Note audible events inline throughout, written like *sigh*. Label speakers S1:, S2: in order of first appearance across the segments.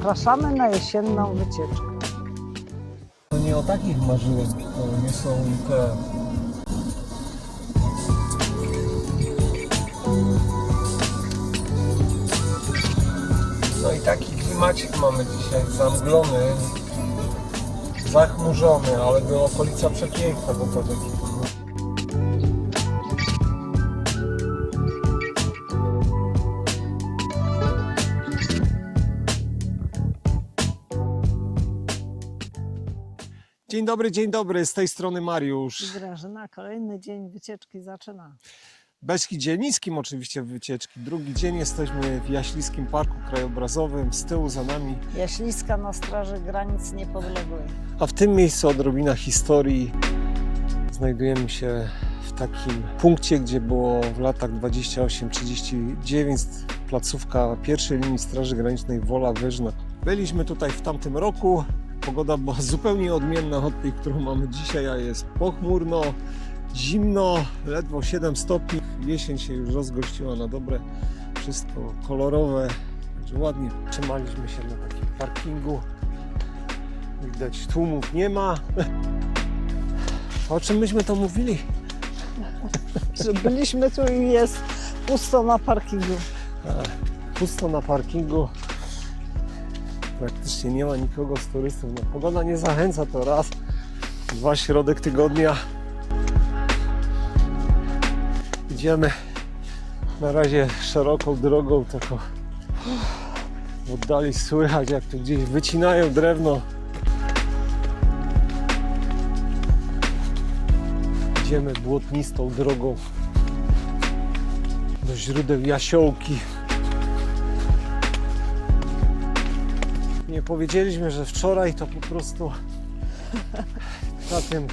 S1: Zapraszamy na jesienną wycieczkę.
S2: To nie o takich marzyłem, to nie są te... No i taki klimacik mamy dzisiaj, zamglony, zachmurzony, ale była okolica przepiękna, bo to taki Dzień dobry, dzień dobry, z tej strony Mariusz.
S1: Grażyna, kolejny dzień wycieczki zaczyna.
S2: Beskidzie Dzielnickim oczywiście wycieczki. Drugi dzień jesteśmy w Jaśliskim Parku Krajobrazowym. Z tyłu za nami,
S1: Jaśliska na straży granic niepodległej.
S2: a w tym miejscu odrobina historii. Znajdujemy się w takim punkcie, gdzie było w latach 28-39 placówka pierwszej linii Straży Granicznej Wola Wyżna. Byliśmy tutaj w tamtym roku. Pogoda była zupełnie odmienna od tej, którą mamy dzisiaj, a jest pochmurno, zimno, ledwo 7 stopni. Jesień się już rozgościła na dobre, wszystko kolorowe, także ładnie trzymaliśmy się na takim parkingu. Widać tłumów nie ma. O czym myśmy to mówili?
S1: Że byliśmy tu i jest pusto na parkingu.
S2: Pusto na parkingu. Praktycznie nie ma nikogo z turystów. No, pogoda nie zachęca to raz, dwa środek tygodnia. Idziemy na razie szeroką drogą, tylko w oddali słychać jak tu gdzieś wycinają drewno. Idziemy błotnistą drogą do źródeł Jasiołki. Nie powiedzieliśmy, że wczoraj to po prostu na tym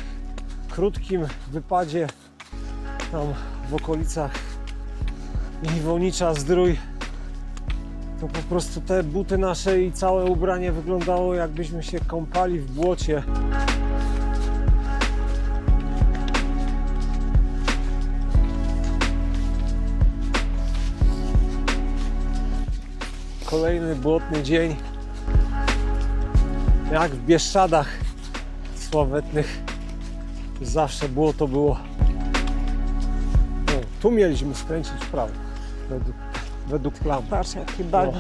S2: krótkim wypadzie tam w okolicach Iwonicza Zdrój to po prostu te buty nasze i całe ubranie wyglądało jakbyśmy się kąpali w błocie. Kolejny błotny dzień. Jak w Bieszczadach sławetnych zawsze było to było. Tu mieliśmy skręcić w prawo. Według, według plan.
S1: Patrz, jaki bagno.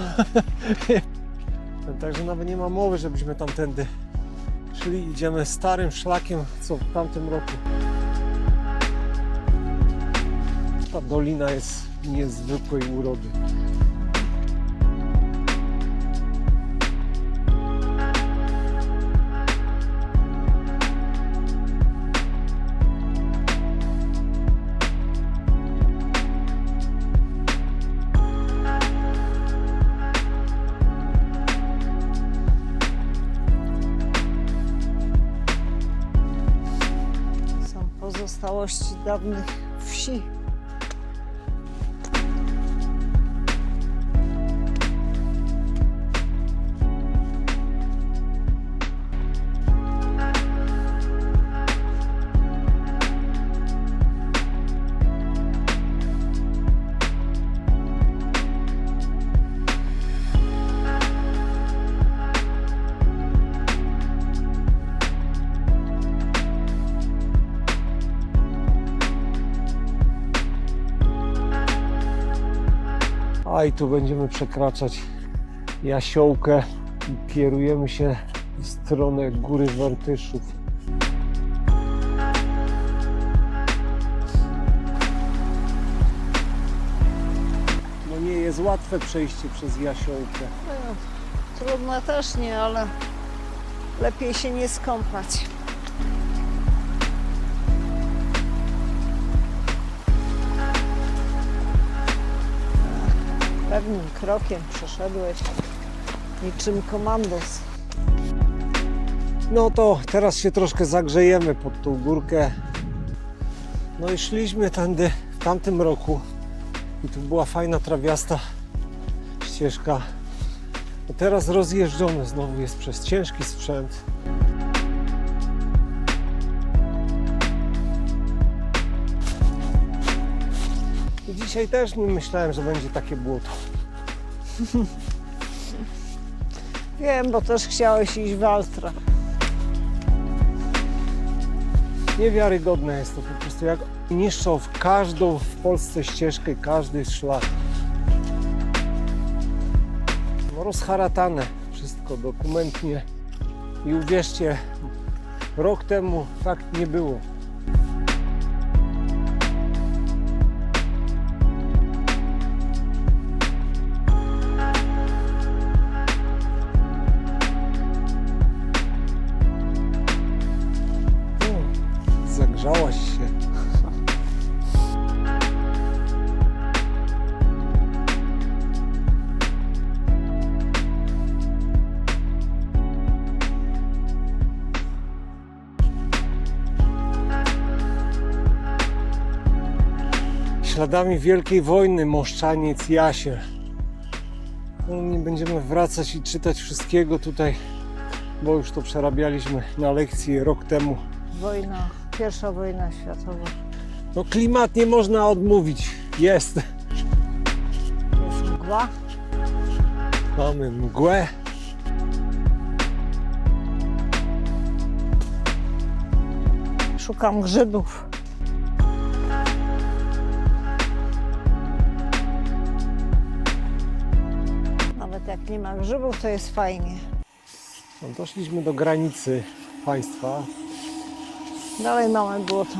S1: *laughs*
S2: Także nawet nie ma mowy, żebyśmy tamtędy szli. Idziemy starym szlakiem, co w tamtym roku. Ta dolina jest niezwykłej urody.
S1: Damla şey
S2: A i tu będziemy przekraczać Jasiołkę i kierujemy się w stronę Góry Wartyszów. No nie jest łatwe przejście przez Jasiołkę.
S1: No, trudne też nie, ale lepiej się nie skąpać. Pewnym krokiem przeszedłeś niczym komandos.
S2: No to teraz się troszkę zagrzejemy pod tą górkę. No i szliśmy tędy w tamtym roku i tu była fajna trawiasta ścieżka. A teraz rozjeżdżone znowu jest przez ciężki sprzęt. Dzisiaj też nie myślałem, że będzie takie błoto.
S1: Wiem, bo też chciałeś iść w Altra.
S2: Niewiarygodne jest to po prostu, jak niszczą w każdą w Polsce ścieżkę, każdy szlak. No rozharatane wszystko dokumentnie i uwierzcie, rok temu tak nie było. Śladami Wielkiej Wojny Moszczaniec Jasier. No, nie będziemy wracać i czytać wszystkiego tutaj, bo już to przerabialiśmy na lekcji rok temu.
S1: Wojna, pierwsza wojna światowa.
S2: No klimat nie można odmówić. Jest.
S1: Jest mgła.
S2: Mamy mgłę.
S1: Szukam grzybów. Nie ma grzybów, to jest fajnie.
S2: No, doszliśmy do granicy państwa.
S1: Dalej małe błoto.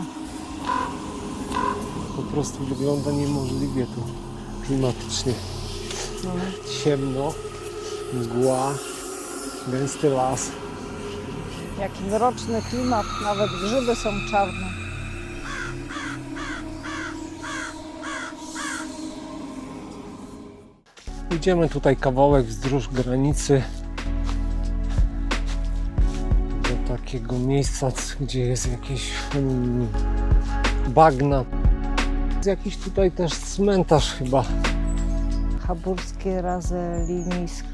S2: Po prostu wygląda niemożliwie tu klimatycznie. Ciemno, mgła, gęsty las.
S1: Jaki mroczny klimat, nawet grzyby są czarne.
S2: Idziemy tutaj kawałek wzdłuż granicy do takiego miejsca, gdzie jest jakieś mm, bagna. Jest jakiś tutaj też cmentarz chyba.
S1: Chaburskie razy linijsko.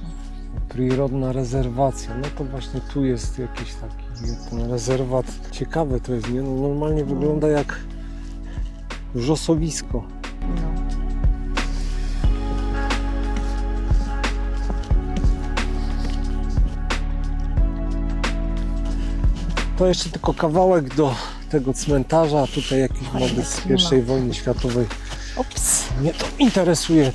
S2: Przyrodna rezerwacja. No to właśnie tu jest jakiś taki ten rezerwat. Ciekawe to jest, nie? No normalnie wygląda jak wrzosowisko. To jeszcze tylko kawałek do tego cmentarza, tutaj jakiś modyl z pierwszej wojny światowej.
S1: Ups.
S2: Mnie to interesuje.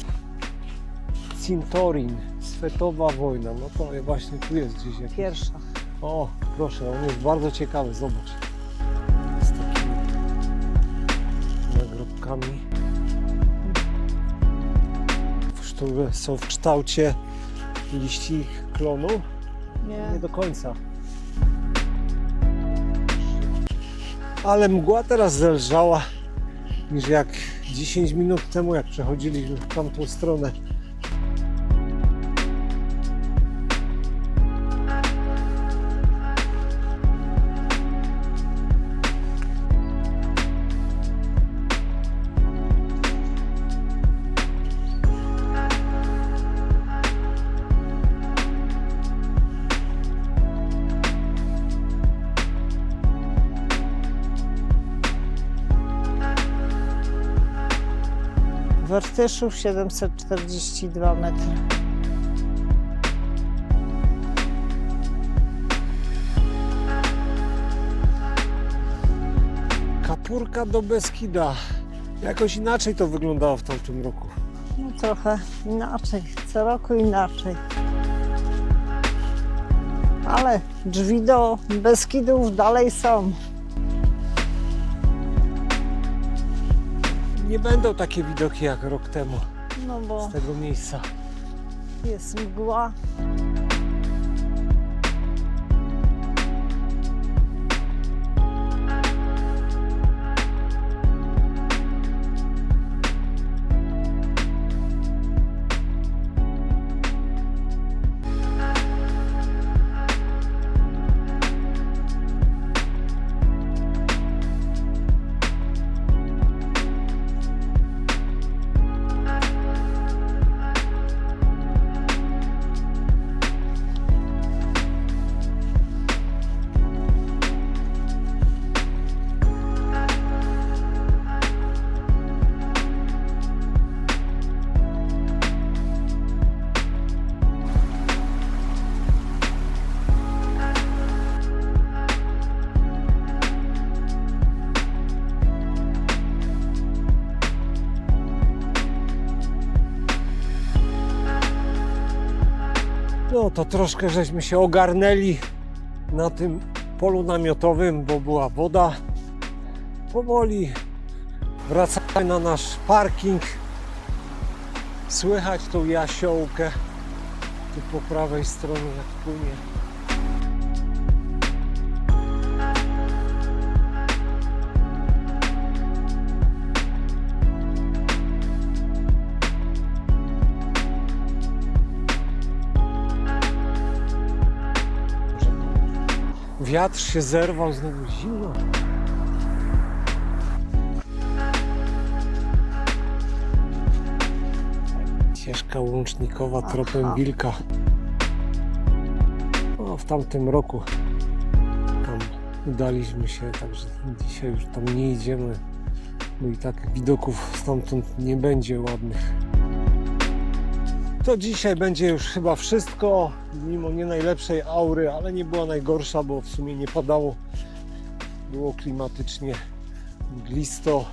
S2: Cintorin, Swetowa wojna. No to właśnie tu jest gdzieś jakiś.
S1: Pierwsza.
S2: O, proszę, on jest bardzo ciekawy, zobacz. Z takimi nagrobkami. Które są w kształcie liści klonu. Nie
S1: Nie.
S2: do końca. Ale mgła teraz zelżała niż jak 10 minut temu, jak przechodziliśmy w tamtą stronę.
S1: Wertyszów 742 metry.
S2: Kapurka do Beskida. Jakoś inaczej to wyglądało w tamtym roku.
S1: No trochę inaczej, co roku inaczej. Ale drzwi do Beskidów dalej są.
S2: Nie będą takie widoki jak rok temu
S1: No bo
S2: z tego miejsca.
S1: jest mgła.
S2: No to troszkę żeśmy się ogarnęli na tym polu namiotowym, bo była woda. Powoli wracamy na nasz parking. Słychać tą jasiołkę tu po prawej stronie jak płynie. Wiatr się zerwał, znowu zimno. Ścieżka łącznikowa tropem
S1: Aha.
S2: wilka. No, w tamtym roku tam udaliśmy się, także dzisiaj już tam nie idziemy, bo i tak widoków stamtąd nie będzie ładnych. To dzisiaj będzie już chyba wszystko, mimo nie najlepszej aury, ale nie była najgorsza, bo w sumie nie padało. Było klimatycznie mglisto,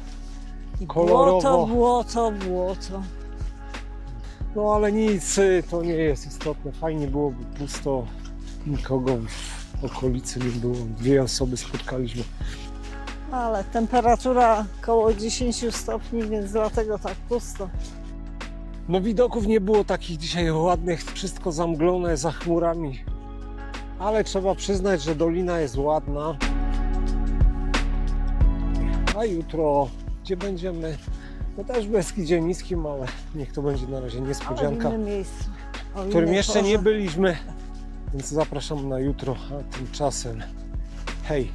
S1: I
S2: Kolorowo.
S1: Błoto, błoto, błoto.
S2: no ale nic, to nie jest istotne. Fajnie byłoby pusto, nikogo w okolicy nie było. Dwie osoby spotkaliśmy.
S1: Ale temperatura koło 10 stopni, więc dlatego tak pusto.
S2: No widoków nie było takich dzisiaj ładnych, wszystko zamglone za chmurami. Ale trzeba przyznać, że dolina jest ładna. A jutro, gdzie będziemy? No też w Beskidzie Niskim, ale niech to będzie na razie
S1: Ale w
S2: niespodzianka,
S1: innym miejscu. O
S2: w którym jeszcze nie
S1: porze.
S2: byliśmy. Więc zapraszam na jutro, a tymczasem hej!